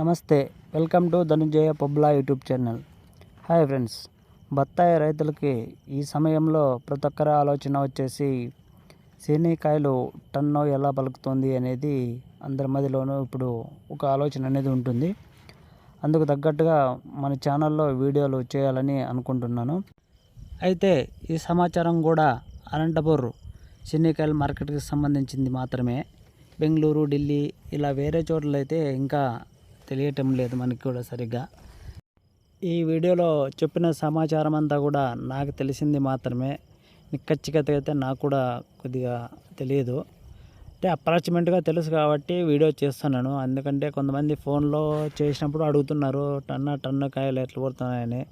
నమస్తే welcome to Dhanunjaya Pabla YouTube channel. Hi friends బత్తాయి రైతులకి ఈ సమయంలో ప్రతి ఒక్కరి ఆలోచన వచ్చేసి శనికాయలు టన్ను ఎలా పలుకుతుంది అనేది అందరి మధ్యలోనూ ఇప్పుడు ఒక ఆలోచన అనేది ఉంటుంది. అందుకు తగ్గట్టుగా మన ఛానల్లో వీడియోలు చేయాలని అనుకుంటున్నాను. అయితే ఈ సమాచారం కూడా అనంతపూర్ శనికాయల మార్కెట్కి సంబంధించింది మాత్రమే. బెంగళూరు ఢిల్లీ ఇలా వేరే చోట్లయితే ఇంకా తెలియటం లేదు మనకి కూడా సరిగ్గా. ఈ వీడియోలో చెప్పిన సమాచారం అంతా కూడా నాకు తెలిసింది మాత్రమే. నిక్కచ్చికత అయితే నాకు కూడా కొద్దిగా తెలియదు. అంటే అప్రాచ్మెంట్గా తెలుసు కాబట్టి వీడియో చేస్తున్నాను. ఎందుకంటే కొంతమంది ఫోన్లో చేసినప్పుడు అడుగుతున్నారు టన్న టన్ను కాయలు ఎట్లా పడుతున్నాయని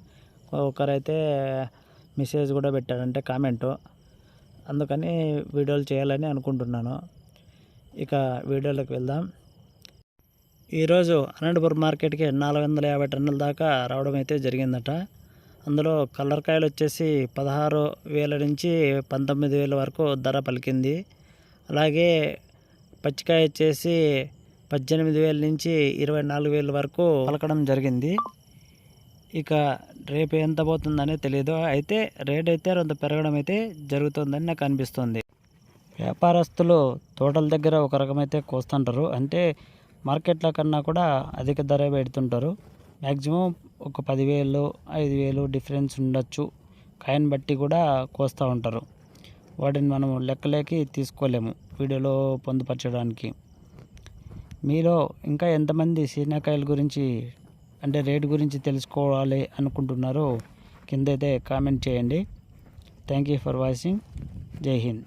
ఒకరైతే మెసేజ్ కూడా పెట్టారంటే కామెంటు. అందుకని వీడియోలు చేయాలని అనుకుంటున్నాను. ఇక వీడియోలోకి వెళ్దాం. ఈరోజు అనంతపురం మార్కెట్కి నాలుగు వందల యాభై టన్నుల దాకా రావడం అయితే జరిగిందట. అందులో కలర్ కాయలు వచ్చేసి పదహారు వేల నుంచి పంతొమ్మిది వేల వరకు ధర పలికింది. అలాగే పచ్చికాయ వచ్చేసి పద్దెనిమిది వేల నుంచి ఇరవై నాలుగు వేల వరకు పలకడం జరిగింది. ఇక రేపు ఎంత పోతుందనే తెలియదు అయితే రేట్ అయితే కొంత పెరగడం అయితే జరుగుతుందని నాకు అనిపిస్తుంది. వ్యాపారస్తులు తోటల దగ్గర ఒక రకమైతే కోస్తుంటారు. అంటే మార్కెట్లో కన్నా కూడా అధిక ధర పెడుతుంటారు. మ్యాక్సిమం ఒక పదివేలు ఐదు వేలు డిఫరెన్స్ ఉండొచ్చు. కాయిన్ బట్టి కూడా కోస్తూ ఉంటారు. వాటిని మనం లెక్కలేకి తీసుకోలేము. వీడియోలో పొందుపరచడానికి. మీలో ఇంకా ఎంతమంది సీనాకాయల గురించి అంటే రేటు గురించి తెలుసుకోవాలి అనుకుంటున్నారో కింద అయితే కామెంట్ చేయండి. Thank you for watching. Jai Hind.